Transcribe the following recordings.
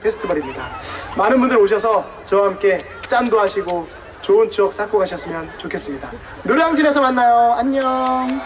페스티벌입니다. 많은 분들 오셔서 저와 함께 짠도 하시고 좋은 추억 쌓고 가셨으면 좋겠습니다. 노량진에서 만나요. 안녕.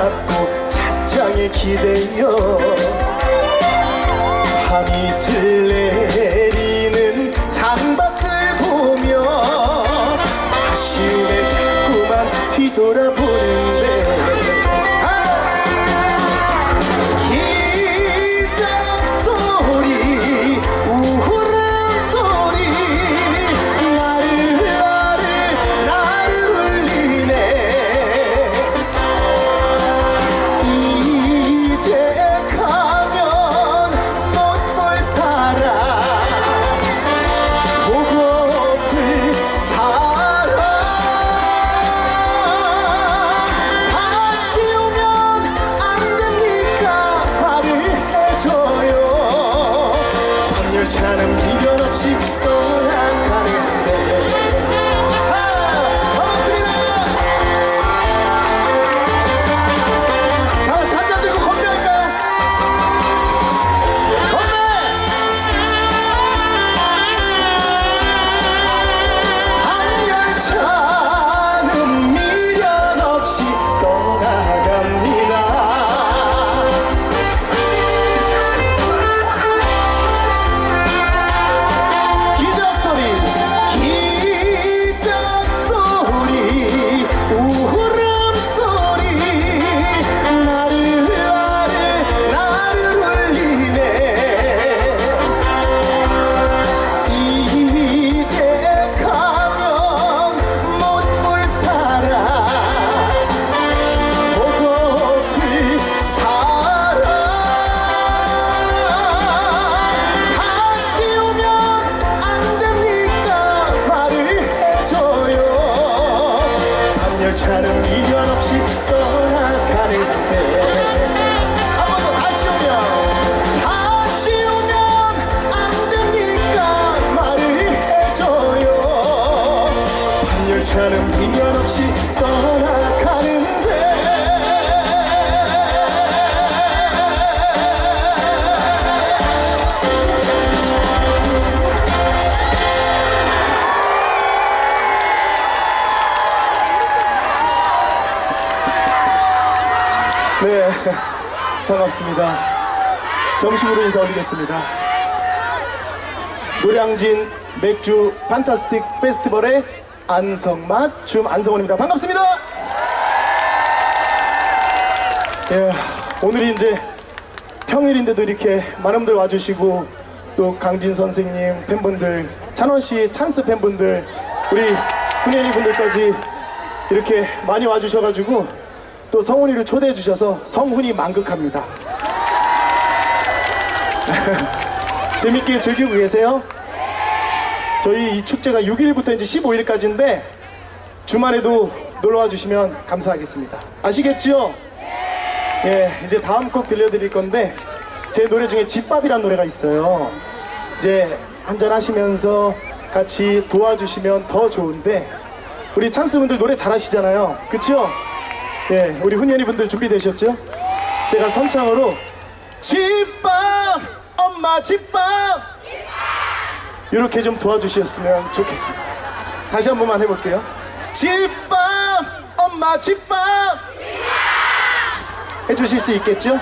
부여잡고 찬장에 기대어 밤이슬 내 밤열차는 미련 없이 떠나가는 네, 반갑습니다. 정식으로 인사 올리겠습니다. 노량진 맥주 판타스틱 페스티벌의 안성맛 춤 안성원입니다. 반갑습니다. 예, 오늘이 이제 평일인데도 이렇게 많은 분들 와주시고 또 강진 선생님 팬분들 찬원 씨 찬스 팬분들 우리 훈현이 분들까지 이렇게 많이 와주셔가지고 또 성훈이를 초대해 주셔서 성훈이 만극합니다. 재밌게 즐기고 계세요? 저희 이 축제가 6일부터 이제 15일까지인데 주말에도 놀러와 주시면 감사하겠습니다. 아시겠죠? 예, 이제 다음 곡 들려드릴 건데 제 노래 중에 집밥이란 노래가 있어요. 이제 한잔 하시면서 같이 도와주시면 더 좋은데 우리 찬스분들 노래 잘하시잖아요. 그쵸? 예, 우리 훈연이 분들 준비되셨죠? 제가 선창으로 집밥 엄마 집밥 이렇게 좀 도와주셨으면 좋겠습니다. 다시 한 번만 해볼게요. 집밥 엄마 집밥 해주실 수 있겠죠?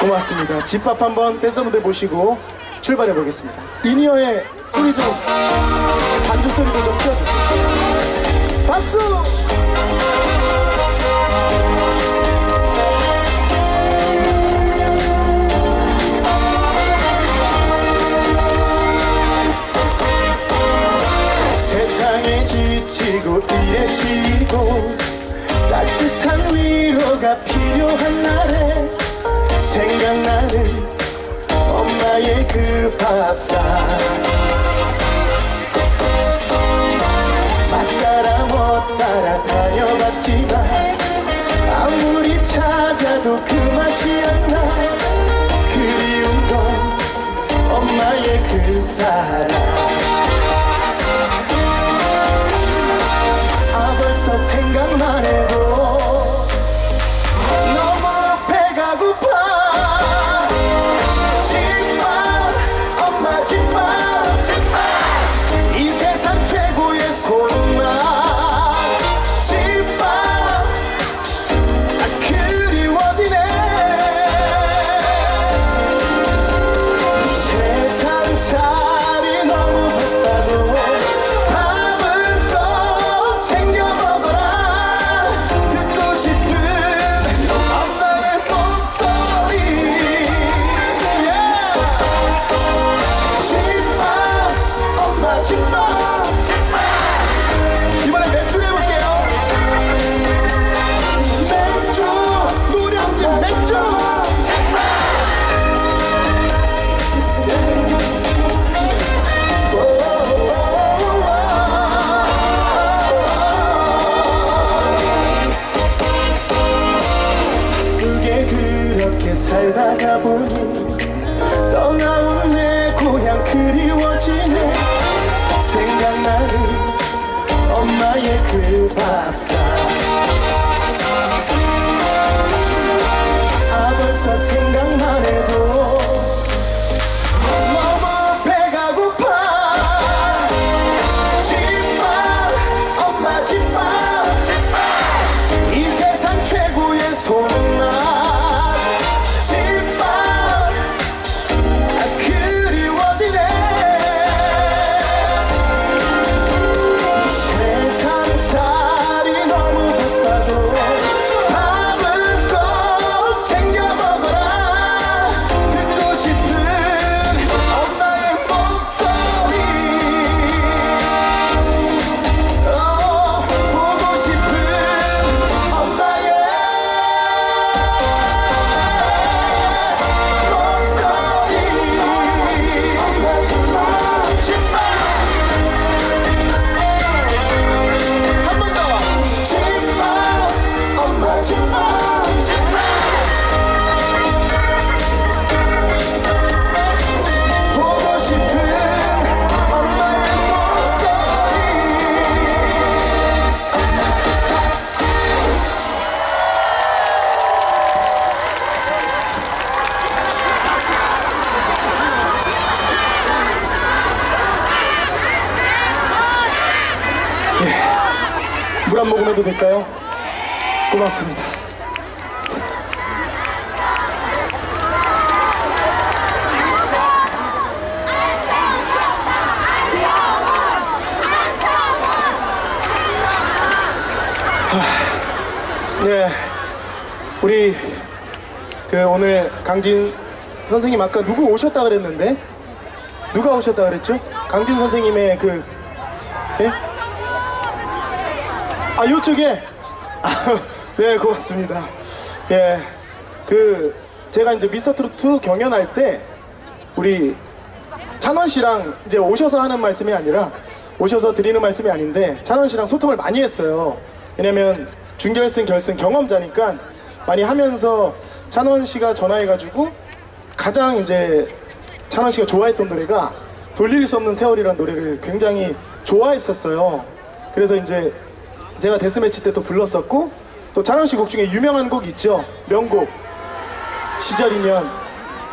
고맙습니다. 집밥 한번 댄서분들 모시고 출발해 보겠습니다. 이니어의 소리 좀 반주 소리도 좀 띄워주세요. 박수! 지치고 일에 치고 따뜻한 위로가 필요한 날에 생각나는 엄마의 그 밥상. 맞따라 못 따라 다녀봤지만 아무리 찾아도 그 맛이 안 나 그리운 건 엄마의 그 사랑 엄마의 해도 될까요? 고맙습니다. 하, 네, 우리 그 오늘 강진 선생님 아까 누구 오셨다 그랬는데 누가 오셨다 그랬죠? 강진 선생님의 그 예? 아, 요쪽에? 아, 네, 고맙습니다. 예. 그, 제가 이제 미스터 트로트 경연할 때, 우리 찬원 씨랑 이제 오셔서 하는 말씀이 아니라, 오셔서 드리는 말씀이 아닌데, 찬원 씨랑 소통을 많이 했어요. 왜냐면, 준결승, 결승 경험자니까 많이 하면서 찬원 씨가 전화해가지고, 가장 이제 찬원 씨가 좋아했던 노래가 돌릴 수 없는 세월이라는 노래를 굉장히 좋아했었어요. 그래서 이제 제가 데스매치 때 또 불렀었고 또 찬원 씨곡 중에 유명한 곡 있죠. 명곡 시절이면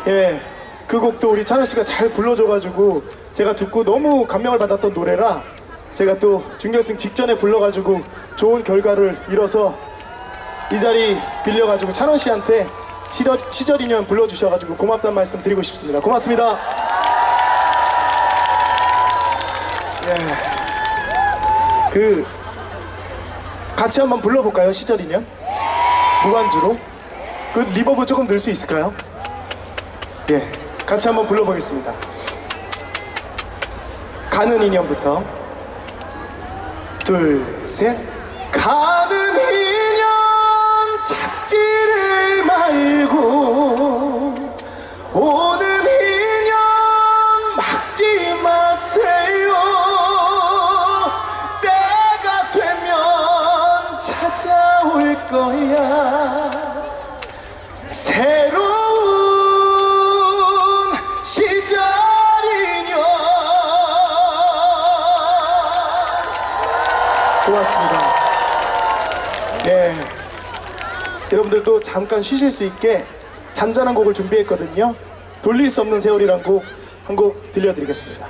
예. 그 곡도 우리 찬원 씨가 잘 불러줘가지고 제가 듣고 너무 감명을 받았던 노래라 제가 또 준결승 직전에 불러가지고 좋은 결과를 이뤄서 이 자리 빌려가지고 찬원 씨한테 시절, 시절이면 불러주셔가지고 고맙다는 말씀 드리고 싶습니다. 고맙습니다. 예. 그 같이 한번 불러볼까요? 시절이면 무반주로 그 리버브 조금 넣을 수 있을까요? 예, 같이 한번 불러보겠습니다. 가는 인연부터 둘, 셋. 가는 인 여러분들도 잠깐 쉬실 수 있게 잔잔한 곡을 준비했거든요. 돌릴 수 없는 세월이란 곡 한 곡 들려드리겠습니다.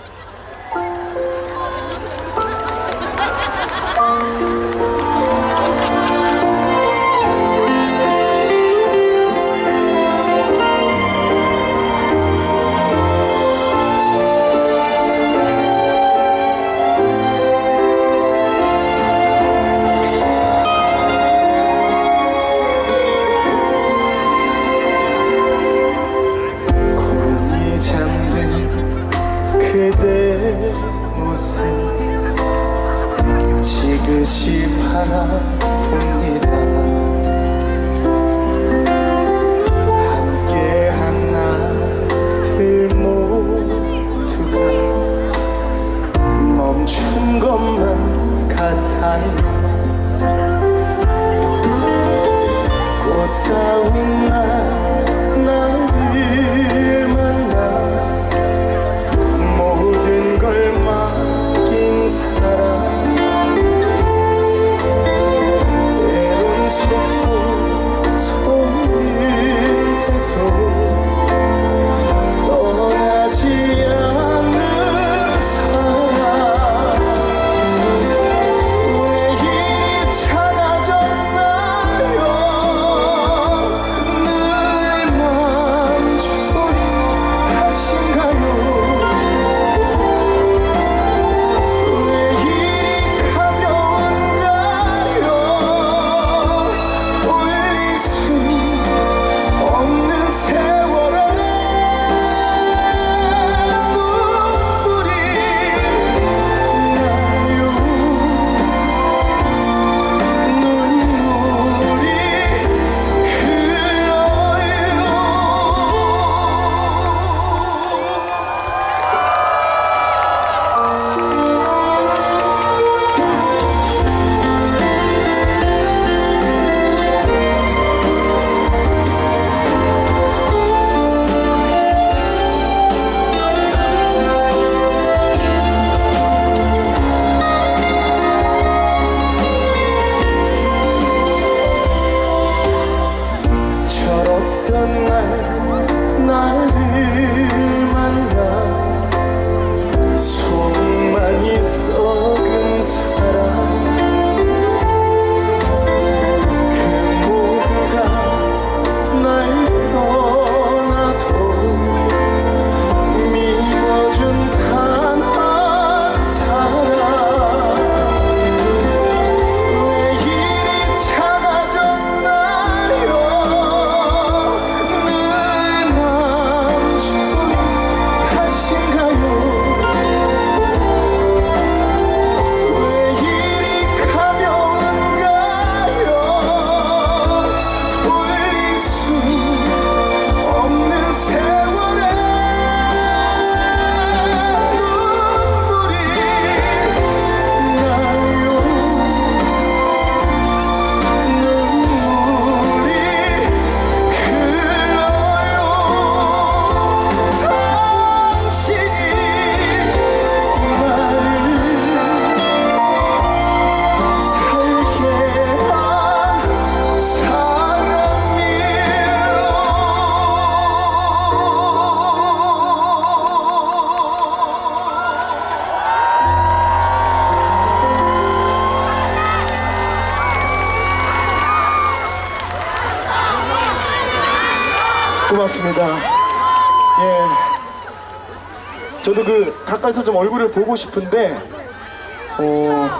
고맙습니다. 예. 저도 그 가까이서 좀 얼굴을 보고 싶은데 어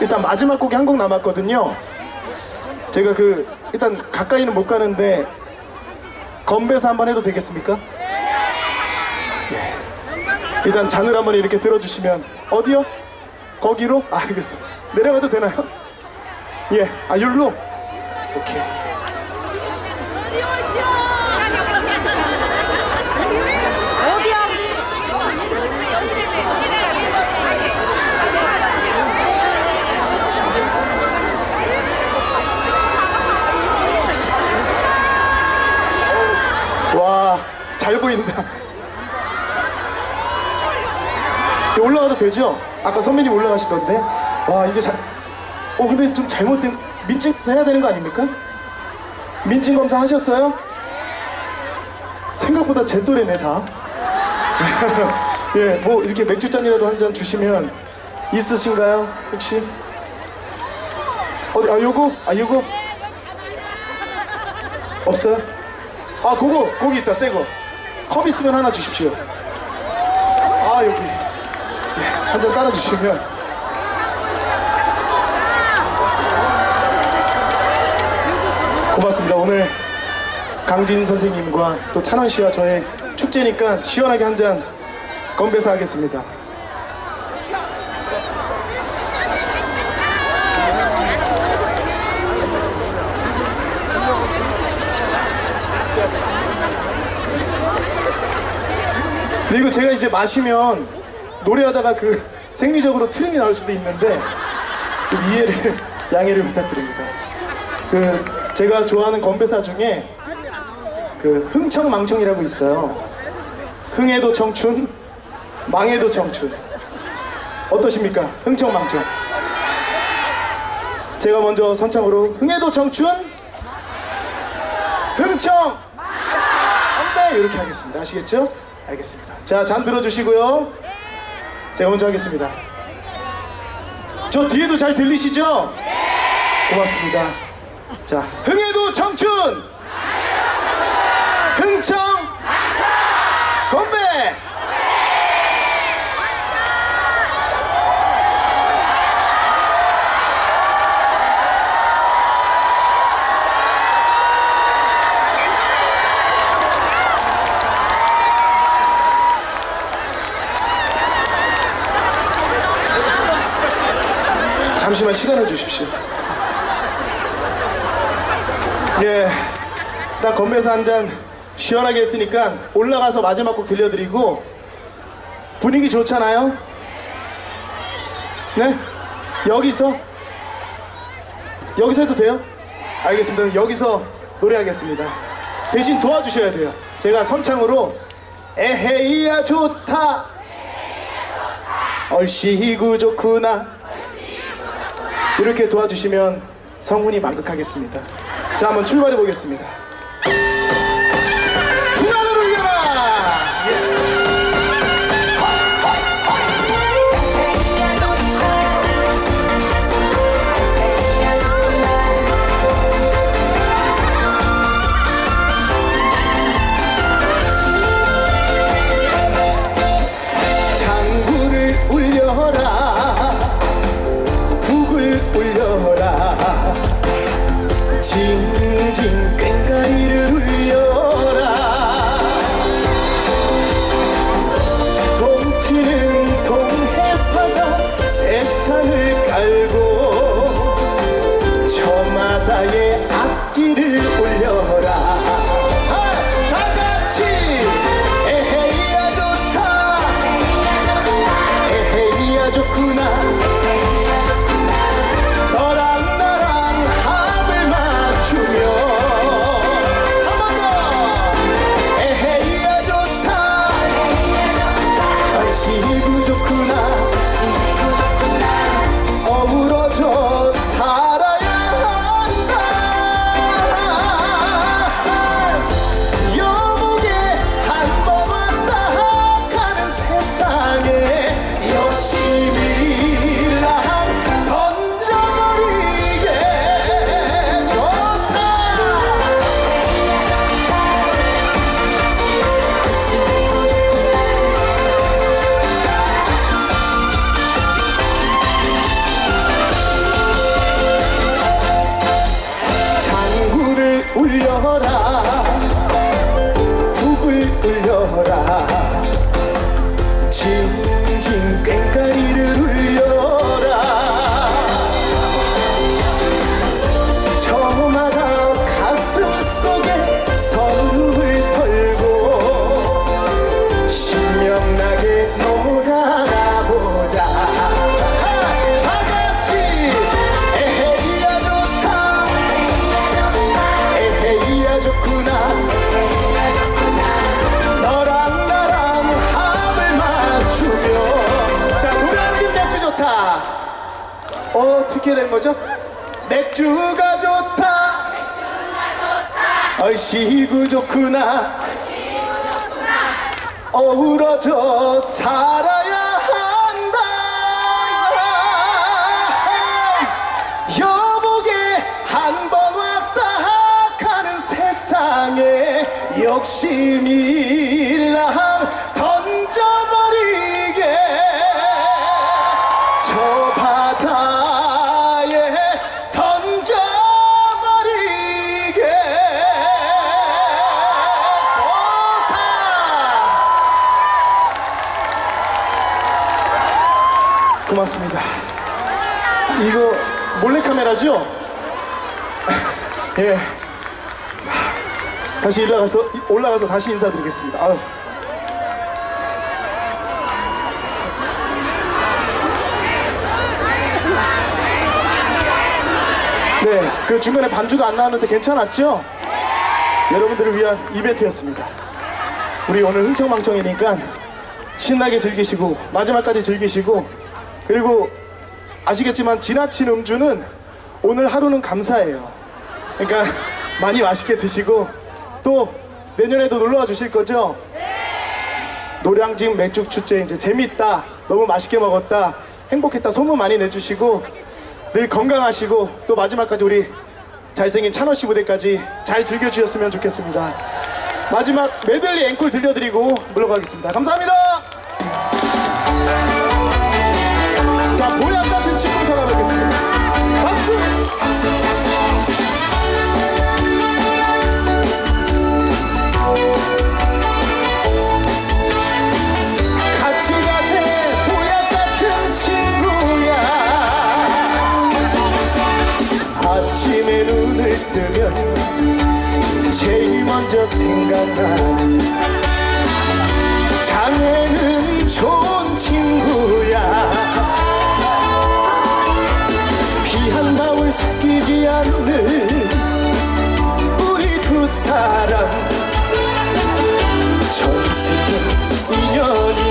일단 마지막 곡이 한 곡 남았거든요. 제가 그 일단 가까이는 못 가는데 건배사 한번 해도 되겠습니까? 예. 일단 잔을 한번 이렇게 들어주시면 어디요? 거기로? 아, 알겠어. 내려가도 되나요? 예, 아, 율로? 오케이. 어디야 우리? 와, 잘 보인다. 올라가도 되죠? 아까 선배님 올라가시던데. 와, 이제 잘. 어, 근데 좀 잘못된 민증 해야 되는 거 아닙니까? 민증 검사 하셨어요? 생각보다 제 또래네 다. 예, 뭐 이렇게 맥주 잔이라도 한 잔 주시면 있으신가요? 혹시? 어디? 아, 요거? 아, 요거? 없어요? 아 그거 거기 있다 새 거 컵 있으면 하나 주십시오. 아 여기. 예, 한잔 따라 주시면. 고맙습니다. 오늘 강진 선생님과 또 찬원 씨와 저의 축제니까 시원하게 한 잔 건배사 하겠습니다 제가 됐습니다. 근데 이거 제가 이제 마시면 노래하다가 그 생리적으로 트림이 나올 수도 있는데 좀 이해를 양해를 부탁드립니다. 그 제가 좋아하는 건배사 중에 그 흥청망청이라고 있어요. 흥에도 청춘, 망에도 청춘. 어떠십니까? 흥청망청. 제가 먼저 선창으로 흥에도 청춘, 흥청, 건배 이렇게 하겠습니다. 아시겠죠? 알겠습니다. 자, 잔 들어주시고요. 제가 먼저 하겠습니다. 저 뒤에도 잘 들리시죠? 고맙습니다. 자, 흥에도 청춘! 흥청! 건배! 잠시만 시간을 주십시오. 예, 나 건배사 한 잔 시원하게 했으니까 올라가서 마지막 곡 들려드리고 분위기 좋잖아요? 네? 여기서? 여기서 해도 돼요? 알겠습니다. 여기서 노래하겠습니다. 대신 도와주셔야 돼요. 제가 선창으로 에헤이야 좋다 얼씨구 좋구나 이렇게 도와주시면 성훈이 만극하겠습니다. 자, 한번 출발해 보겠습니다. 어떻게 된 거죠? 맥주가 좋다. 얼씨구 좋구나. 어우러져 살아야 한다. 여보게 한 번 왔다 가는 세상에 욕심이랑 던져버 이거 몰래카메라죠? 예 다시 올라가서 올라가서 다시 인사드리겠습니다 아유. 네, 그 중간에 반주가 안 나왔는데 괜찮았죠? 여러분들을 위한 이벤트였습니다. 우리 오늘 흥청망청이니까 신나게 즐기시고 마지막까지 즐기시고 그리고 아시겠지만 지나친 음주는 오늘 하루는 감사해요. 그러니까 많이 맛있게 드시고 또 내년에도 놀러와 주실 거죠? 노량진 맥주 축제 이제 재밌다, 너무 맛있게 먹었다, 행복했다 소문 많이 내주시고 늘 건강하시고 또 마지막까지 우리 잘생긴 찬호 씨 무대까지 잘 즐겨주셨으면 좋겠습니다. 마지막 메들리 앵콜 들려드리고 물러가겠습니다. 감사합니다. 먼저 생각나는 장애는 좋은 친구야. 피한 방울 섞이지 않는 우리 두 사람. 전생은 인연일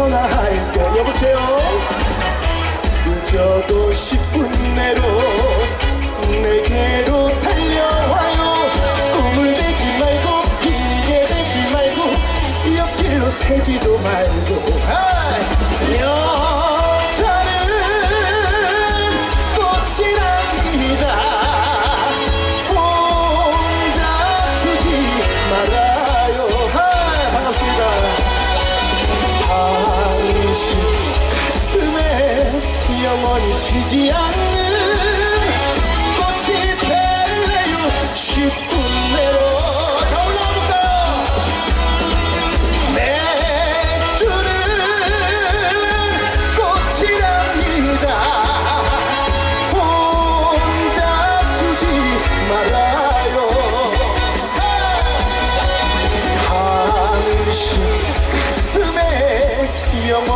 전화할게. 여보세요? 늦어도 10분 내로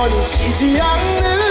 영원히 지지 않는